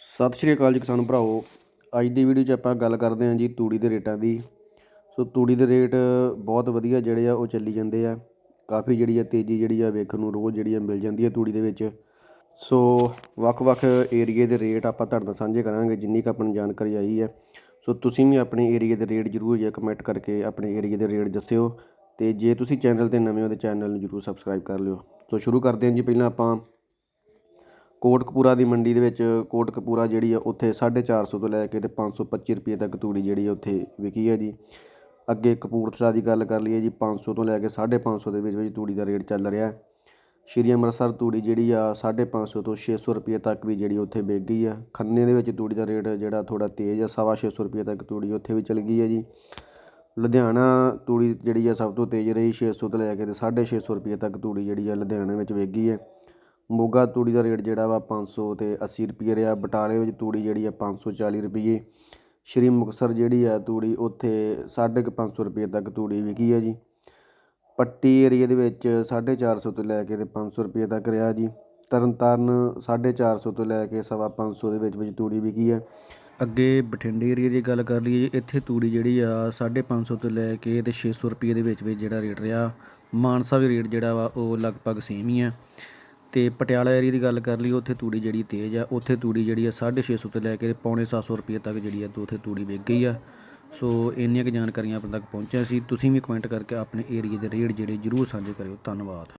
ਸਤਿ ਸ਼੍ਰੀ ਅਕਾਲ ਜੀ ਕਿਸਾਨ ਭਰਾਓ ਅੱਜ ਦੀ ਵੀਡੀਓ 'ਚ ਆਪਾਂ ਗੱਲ ਕਰਦੇ ਹਾਂ ਜੀ ਤੂੜੀ ਦੇ ਰੇਟਾਂ ਦੀ। ਸੋ ਤੂੜੀ ਦੇ ਰੇਟ ਬਹੁਤ ਵਧੀਆ ਜਿਹੜੇ ਆ, ਉਹ ਚੱਲੀ ਜਾਂਦੇ ਆ। ਕਾਫੀ ਜਿਹੜੀ ਆ ਤੇਜ਼ੀ ਜਿਹੜੀ ਆ ਵੇਖਣ ਨੂੰ ਰੋਜ਼ ਜਿਹੜੀ ਆ ਮਿਲ ਜਾਂਦੀ ਆ ਤੂੜੀ ਦੇ ਵਿੱਚ। ਸੋ ਵੱਖ-ਵੱਖ ਏਰੀਏ ਦੇ ਰੇਟ ਆਪਾਂ ਤੁਹਾਡੇ ਨਾਲ ਸਾਂਝੇ ਕਰਾਂਗੇ, ਜਿੰਨੀ ਕੁ ਆਪਾਂ ਨੂੰ ਜਾਣਕਾਰੀ ਆਈ ਹੈ ਸੋ ਤੁਸੀਂ ਵੀ ਆਪਣੇ ਏਰੀਏ ਦੇ ਰੇਟ ਜ਼ਰੂਰ ਜੇ ਕਮੈਂਟ ਕਰਕੇ ਆਪਣੇ ਏਰੀਏ ਦੇ ਰੇਟ ਦੱਸਿਓ। ਤੇ ਜੇ ਤੁਸੀਂ ਚੈਨਲ ਤੇ ਨਵੇਂ ਹੋ ਤੇ ਚੈਨਲ ਨੂੰ ਜ਼ਰੂਰ ਸਬਸਕ੍ਰਾਈਬ ਕਰ ਲਿਓ। ਸੋ ਸ਼ੁਰੂ ਕਰਦੇ ਹਾਂ ਜੀ, ਪਹਿਲਾਂ ਆਪਾਂ ਕੋਟਕਪੂਰਾ ਦੀ ਮੰਡੀ ਦੇ ਵਿੱਚ ਕੋਟਕਪੂਰਾ ਜਿਹੜੀ ਆ ਉੱਥੇ 450 ਤੋਂ ਲੈ ਕੇ ਤੇ 525 ਰੁਪਏ ਤੱਕ ਤੂੜੀ ਜਿਹੜੀ ਆ ਉੱਥੇ ਵਿਕੀ ਹੈ ਜੀ। ਅੱਗੇ ਕਪੂਰਥਲਾ ਦੀ ਗੱਲ ਕਰ ਲਈਏ ਜੀ 500 ਤੋਂ ਲੈ ਕੇ 550 ਦੇ ਵਿੱਚ ਵਿੱਚ ਤੂੜੀ ਦਾ ਰੇਟ ਚੱਲ ਰਿਹਾ। ਸ਼੍ਰੀ ਅੰਮ੍ਰਿਤਸਰ ਤੂੜੀ ਜਿਹੜੀ ਆ 550 ਤੋਂ 600 ਰੁਪਏ ਤੱਕ ਵੀ ਜਿਹੜੀ ਉੱਥੇ ਵਿਕ ਗਈ ਆ। ਖੰਨੇ ਦੇ ਵਿੱਚ ਤੂੜੀ ਦਾ ਰੇਟ ਜਿਹੜਾ ਥੋੜਾ ਤੇਜ਼ ਆ, ਸਵਾ 600 ਰੁਪਏ ਤੱਕ ਤੂੜੀ ਉੱਥੇ ਵੀ ਚਲ ਗਈ ਹੈ ਜੀ। ਲੁਧਿਆਣਾ ਤੂੜੀ ਜਿਹੜੀ ਆ ਸਭ ਤੋਂ ਤੇਜ਼ ਰਹੀ 600 ਤੋਂ ਲੈ ਕੇ ਤੇ 650 ਰੁਪਏ ਤੱਕ ਤੂੜੀ ਜਿਹੜੀ ਆ ਲੁਧਿਆਣਾ ਵਿੱਚ ਵਿਕ ਗਈ ਹੈ। ਮੋਗਾ ਤੂੜੀ ਦਾ ਰੇਟ ਜਿਹੜਾ ਵਾ 500 ਤੇ 80 ਰੁਪਏ ਰਿਹਾ। ਬਟਾਲੇ ਵਿੱਚ ਤੂੜੀ ਜਿਹੜੀ ਆ 540 ਰੁਪਏ ਸ਼੍ਰੀ ਮੁਕਤਸਰ ਜਿਹੜੀ ਆ ਤੂੜੀ, ਉੱਥੇ 550 ਰੁਪਏ ਤੱਕ ਤੂੜੀ ਵਿਕੀ ਹੈ ਜੀ। ਪੱਟੀ ਏਰੀਏ ਦੇ ਵਿੱਚ 450 ਤੋਂ ਲੈ ਕੇ ਤੇ 500 ਰੁਪਏ ਤੱਕ ਰਿਹਾ ਜੀ। ਤਰਨਤਾਰਨ 450 ਤੋਂ ਲੈ ਕੇ ਸਵਾ 500 ਦੇ ਵਿੱਚ ਵਿੱਚ ਤੂੜੀ ਵਿਕੀ ਹੈ ਅੱਗੇ ਬਠਿੰਡੇ ਏਰੀਏ ਦੀ ਗੱਲ ਕਰ ਲਈਏ, ਇੱਥੇ ਤੂੜੀ ਜਿਹੜੀ ਆ 550 ਤੋਂ ਲੈ ਕੇ ਤੇ 600 ਰੁਪਏ ਦੇ ਵਿੱਚ ਵਿੱਚ ਜਿਹੜਾ ਰੇਟ ਰਿਹਾ। ਮਾਨਸਾ ਵੀ ਰੇਟ ਜਿਹੜਾ ਵਾ ਉਹ ਲਗਭਗ ਸੇਮ ਹੀ ਆ। ਤੇ ਪਟਿਆਲਾ ਏਰੀਆ ਦੀ ਗੱਲ ਕਰ ਲਈ ਉੱਥੇ ਤੂੜੀ ਜਿਹੜੀ ਤੇਜ਼ ਆ, ਉੱਥੇ ਤੂੜੀ ਜਿਹੜੀ ਆ 650 ਤੋਂ ਲੈ ਕੇ ਪੌਣੇ 700 ਰੁਪਏ ਤੱਕ ਜਿਹੜੀ ਆ ਉੱਥੇ ਤੂੜੀ ਵਿਕ ਗਈ ਆ। ਸੋ ਇੰਨੀਆਂ ਕੁ ਜਾਣਕਾਰੀਆਂ ਆਪਣੇ ਤੱਕ ਪਹੁੰਚਿਆ ਸੀ। ਤੁਸੀਂ ਵੀ ਕਮੈਂਟ ਕਰਕੇ ਆਪਣੇ ਏਰੀਆ ਦੇ ਰੇਟ ਜਿਹੜੇ ਜ਼ਰੂਰ ਸਾਂਝੇ ਕਰਿਓ। ਧੰਨਵਾਦ।